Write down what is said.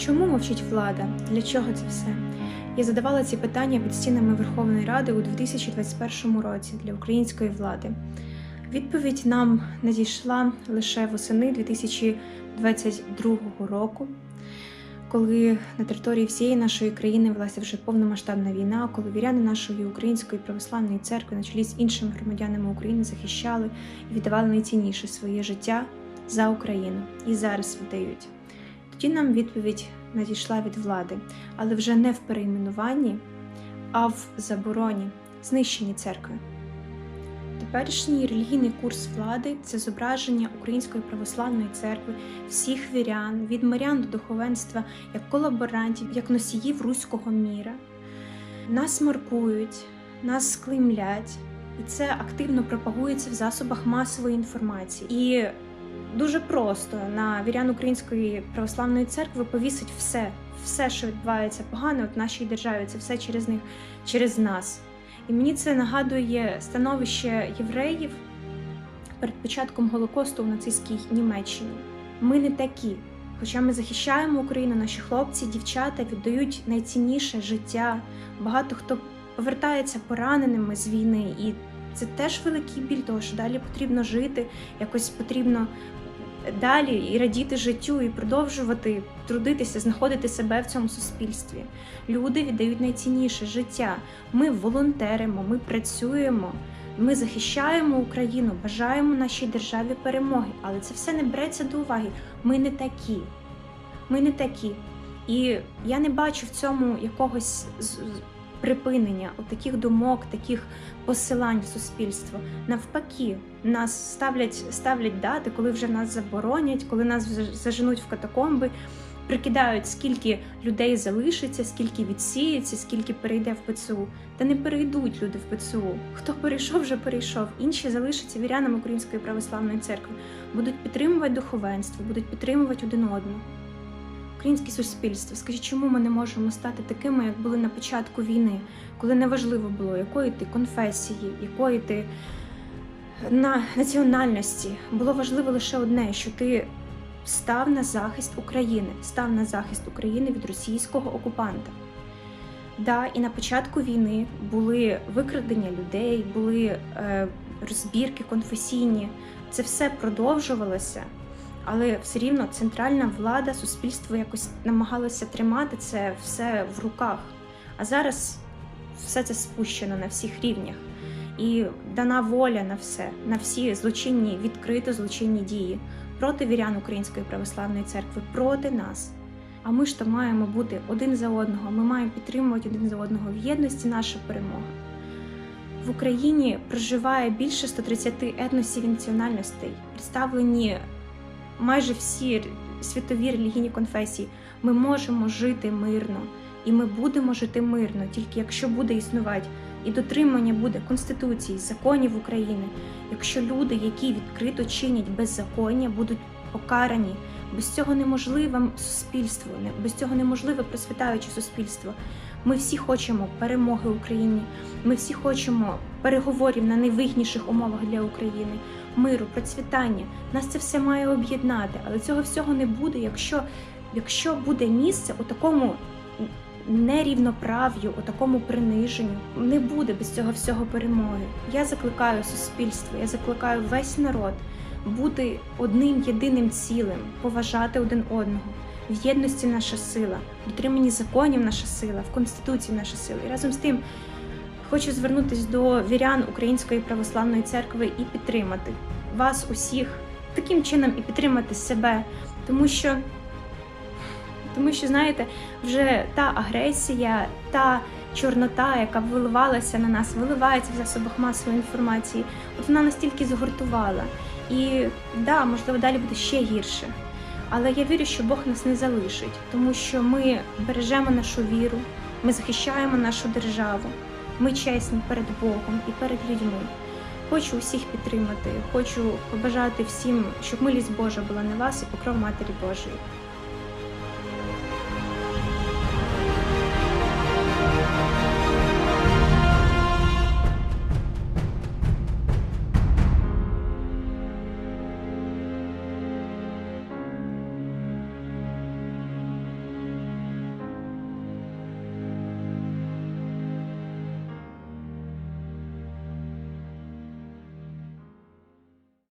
Чому мовчить влада? Для чого це все? Я задавала ці питання під стінами Верховної Ради у 2021 році для української влади. Відповідь нам надійшла лише восени 2022 року, коли на території всієї нашої країни велася вже повномасштабна війна, коли віряни нашої української православної церкви на чолі з іншими громадянами України захищали і віддавали найцінніше своє життя за Україну і зараз віддають. Тоді нам відповідь надійшла від влади, але вже не в перейменуванні, а в забороні, знищенні церкви. Теперішній релігійний курс влади це зображення Української православної церкви, всіх вірян, від мирян до духовенства, як колаборантів, як носіїв руського міра. Нас маркують, нас склеймлять, і це активно пропагується в засобах масової інформації. І дуже просто на вірян Української православної церкви повісить все, все, що відбувається погано в нашій державі. Це все через них, через нас. І мені це нагадує становище євреїв перед початком Голокосту в нацистській Німеччині. Ми не такі. Хоча ми захищаємо Україну, наші хлопці, дівчата віддають найцінніше життя. Багато хто повертається пораненими з війни, і це теж великий біль, того що далі потрібно жити, якось потрібно далі і радіти життю, і продовжувати трудитися, знаходити себе в цьому суспільстві. Люди віддають найцінніше життя. Ми волонтеримо, ми працюємо, ми захищаємо Україну, бажаємо нашій державі перемоги. Але це все не береться до уваги. Ми не такі. Ми не такі. І я не бачу в цьому якогось припинення от таких думок, таких посилань в суспільство. Навпаки, нас ставлять, ставлять дати, коли вже нас заборонять, коли нас заженуть в катакомби, прикидають, скільки людей залишиться, скільки відсіється, скільки перейде в ПЦУ. Та не перейдуть люди в ПЦУ. Хто перейшов, вже перейшов. Інші залишаться вірянами Української православної церкви, будуть підтримувати духовенство, будуть підтримувати один одного. Українське суспільство, скажіть, чому ми не можемо стати такими, як були на початку війни, коли неважливо було, якої ти конфесії, якої ти на національності. Було важливо лише одне, що ти став на захист України, став на захист України від російського окупанта. Да, і на початку війни були викрадення людей, були е, розбірки конфесійні. Це все продовжувалося, але все рівно центральна влада, суспільство якось намагалося тримати це все в руках. А зараз все це спущено на всіх рівнях. І дана воля на все, на всі злочинні, відкрито злочинні дії проти вірян Української православної церкви, проти нас. А ми ж то маємо бути один за одного. Ми маємо підтримувати один за одного в єдності наша перемога. В Україні проживає більше 130 етносів і національностей, представлені майже всі світові релігійні конфесії. Ми можемо жити мирно, і ми будемо жити мирно, тільки якщо буде існувати і дотримання буде конституції, законів України, якщо люди, які відкрито чинять беззаконня, будуть покарані. Без цього неможливе суспільство, без цього неможливе процвітаюче суспільство. Ми всі хочемо перемоги Україні. Ми всі хочемо переговорів на найвигідніших умовах для України, миру, процвітання. Нас це все має об'єднати, але цього всього не буде, якщо, якщо буде місце у такому нерівноправ'ю, у такому приниженню. Не буде без цього всього перемоги. Я закликаю суспільство, я закликаю весь народ бути одним єдиним цілим, поважати один одного. В єдності наша сила, в дотриманні законів наша сила, в конституції наша сила. І разом з тим хочу звернутися до вірян Української православної церкви і підтримати вас усіх таким чином і підтримати себе, тому що, тому що знаєте, вже та агресія, та чорнота, яка виливалася на нас, виливається в засобах масової інформації, от вона настільки згуртувала. І да, можливо, далі буде ще гірше. Але я вірю, що Бог нас не залишить, тому що ми бережемо нашу віру, ми захищаємо нашу державу, ми чесні перед Богом і перед людьми. Хочу усіх підтримати, хочу побажати всім, щоб милість Божа була на вас і покров Матері Божої.